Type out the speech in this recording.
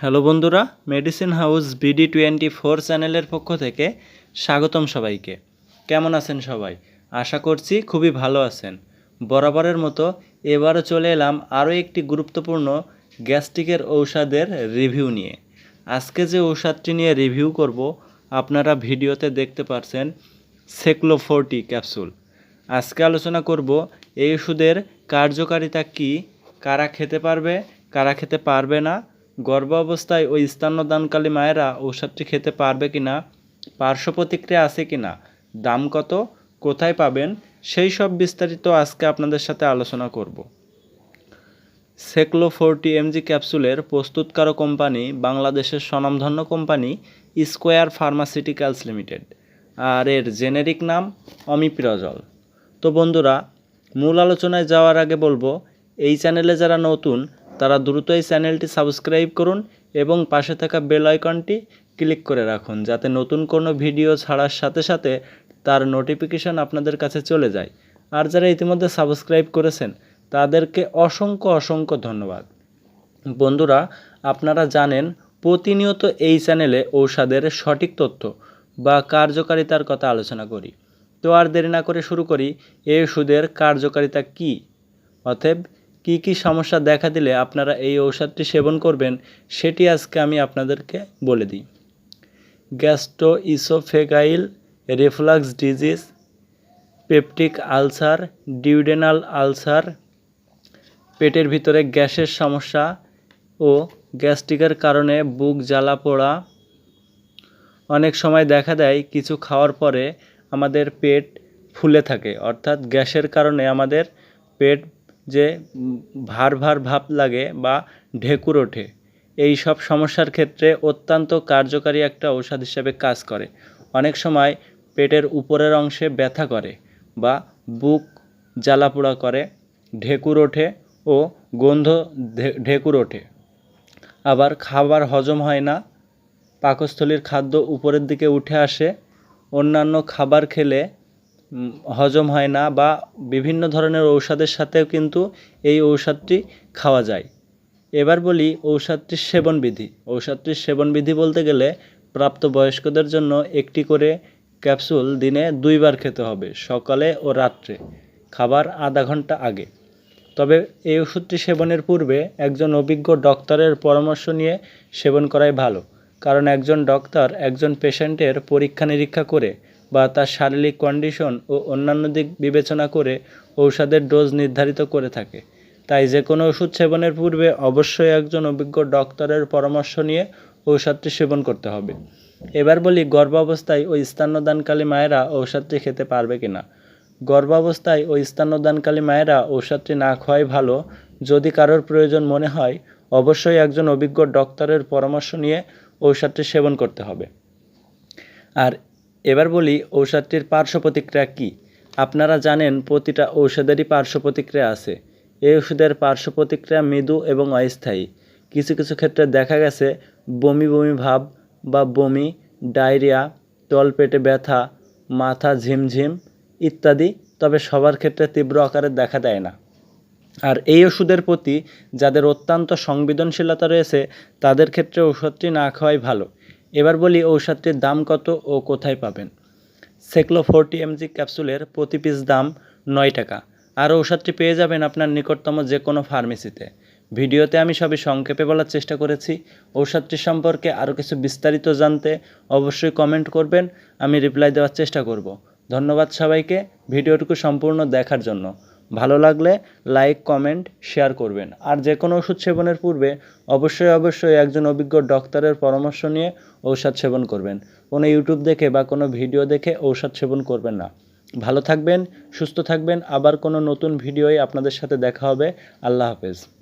Hello বন্ধুরা medicine house BD twenty four চ্যানেলের পক্ষ থেকে স্বাগতম সবাইকে। কেমন আছেন সবাই? আশা করছি খুবই ভালো আছেন। বরাবরের মতো এবারও চলে এলাম আরও একটি গুরুত্বপূর্ণ গ্যাস্ট্রিকের ঔষধের রিভিউ নিয়ে। আজকে যে ঔষধটি নিয়ে রিভিউ করব, আপনারা ভিডিওতে দেখতে পারছেন সেক্লোফোর্টি ক্যাপসুল। আজকে আলোচনা করব এই ওষুধের কার্যকারিতা কি, কারা খেতে পারবে, কারা খেতে পারবে না গর্ভ অবস্থায় ওই স্তন্যদানকালী মায়েরা ঔষধটি খেতে পারবে কি না পার্শ্ব প্রতিক্রিয়া আছে কি না দাম কত, কোথায় পাবেন, সেই সব বিস্তারিত আজকে আপনাদের সাথে আলোচনা করব। সেক্লো ফোরটি এমজি ক্যাপসুলের প্রস্তুতকারক কোম্পানি বাংলাদেশের স্বনামধন্য কোম্পানি স্কোয়ার ফার্মাসিউটিক্যালস লিমিটেড, আর এর জেনেরিক নাম অমিপ্রাজল। তো বন্ধুরা, মূল আলোচনায় যাওয়ার আগে বলব, এই চ্যানেলে যারা নতুন তারা দ্রুত এই চ্যানেলটি সাবস্ক্রাইব করুন এবং পাশে থাকা বেল আইকনটি ক্লিক করে রাখুন, যাতে নতুন কোনো ভিডিও ছাড়ার সাথে সাথে তার নোটিফিকেশন আপনাদের কাছে চলে যায়। আর যারা ইতিমধ্যে সাবস্ক্রাইব করেছেন, তাদেরকে অসংখ্য অসংখ্য ধন্যবাদ। বন্ধুরা, আপনারা জানেন, প্রতিনিয়ত এই চ্যানেলে ঔষধের সঠিক তথ্য বা কার্যকারিতার কথা আলোচনা করি। তো আর দেরি না করে শুরু করি, এই ওষুধের কার্যকারিতা কি? অতএব কি কি সমস্যা দেখা দিলে আপনারা এই ঔষধটি সেবন করবেন, সেটি আজকে আমি আপনাদেরকে বলে দিই। Gastro oesophageal reflux disease, peptic ulcer, duodenal ulcer, পেটের ভিতরে গ্যাসের সমস্যা ও গ্যাস্ট্রিকের কারণে বুক জ্বালা পোড়া। অনেক সময় দেখা দেয় কিছু খাওয়ার পরে আমাদের পেট ফুলে থাকে, অর্থাৎ গ্যাসের কারণে আমাদের পেট যে ভার ভার ভাব লাগে বা ঢেকুর ওঠে। এই সব সমস্যার ক্ষেত্রে অত্যন্ত কার্যকারী একটা ঔষধ হিসেবে কাজ করে। অনেক সময় পেটের উপরের অংশে ব্যথা করে বা বুক জ্বালাপোড়া করে, ঢেকুর ওঠে ও গন্ধ ঢেকুর ওঠে। আবার খাবার হজম হয় না, পাকস্থলীর খাদ্য উপরের দিকে উঠে আসে, অন্যান্য খাবার খেলে হজম হয় না বা বিভিন্ন ধরনের ঔষধের সাথেও কিন্তু এই ঔষধটি খাওয়া যায়। এবার বলি ঔষধটির সেবনবিধি। ঔষধটির সেবনবিধি বলতে গেলে প্রাপ্তবয়স্কদের জন্য একটি করে ক্যাপসুল দিনে দুইবার খেতে হবে, সকালে ও রাত্রে। খাবার আধা ঘণ্টা আগে। তবে এই ওষুধটি সেবনের পূর্বে একজন অভিজ্ঞ ডক্টরের পরামর্শ নিয়ে সেবন করাই ভালো। কারণ একজন ডক্টর একজন পেশেন্টের পরীক্ষা নিরীক্ষা করে বা তার শারীরিক কন্ডিশন ও অন্যান্য দিক বিবেচনা করে ঔষধের ডোজ নির্ধারিত করে থাকে। তাই যে কোনো ওষুধ সেবনের পূর্বে অবশ্যই একজন অভিজ্ঞ ডক্টরের পরামর্শ নিয়ে ঔষধটি সেবন করতে হবে। এবার বলি, গর্ভাবস্থায় ওই স্থানদানকালী মায়েরা ঔষধটি খেতে পারবে কিনা? গর্ভাবস্থায় ওই স্থানদানকালী মায়েরা ঔষধটি না খাওয়াই ভালো, যদি কারোর প্রয়োজন মনে হয়, অবশ্যই একজন অভিজ্ঞ ডক্টরের পরামর্শ নিয়ে ঔষধটি সেবন করতে হবে। আর এবার বলি ঔষধটির পার্শ্ব প্রতিক্রিয়া কী? আপনারা জানেন প্রতিটা ঔষধেরই পার্শ্ব প্রতিক্রিয়া আছে। এই ওষুধের পার্শ্ব প্রতিক্রিয়া মৃদু এবং অস্থায়ী। কিছু কিছু ক্ষেত্রে দেখা গেছে বমি বমি ভাব বা বমি, ডায়রিয়া, তলপেটে ব্যথা, মাথা ঝিমঝিম ইত্যাদি, তবে সবার ক্ষেত্রে তীব্র আকারে দেখা দেয় না। আর এই ওষুধের প্রতি যাদের অত্যন্ত সংবেদনশীলতা রয়েছে, তাদের ক্ষেত্রে ওষুধটি না খাওয়াই ভালো। এবার বলি ঔষধটির দাম কত ও কোথায় পাবেন? সেক্লো ফোরটি এমজি ক্যাপসুলের প্রতি পিস দাম নয় টাকা। আর ঔষধটি পেয়ে যাবেন আপনার নিকটতম যে কোনো ফার্মেসিতে। ভিডিওতে আমি সবই সংক্ষেপে বলার চেষ্টা করেছি। ঔষধটি সম্পর্কে আরও কিছু বিস্তারিত জানতে অবশ্যই কমেন্ট করবেন। আমি রিপ্লাই দেওয়ার চেষ্টা করব। ধন্যবাদ সবাইকে। ভিডিওটুকু সম্পূর্ণ দেখার জন্য। ভালো লাগলে লাইক কমেন্ট শেয়ার করবেন। আর যে কোনো ওষুধ সেবনের পূর্বে অবশ্যই অবশ্যই একজন অভিজ্ঞ ডক্টরের পরামর্শ নিয়ে ঔষধ সেবন করবেন। কোনো ইউটিউব দেখে বা কোনো ভিডিও দেখে ঔষধ সেবন করবেন না। ভালো থাকবেন, সুস্থ থাকবেন। আবার কোনো নতুন ভিডিওয়ে আপনাদের সাথে দেখা হবে। আল্লাহ হাফেজ।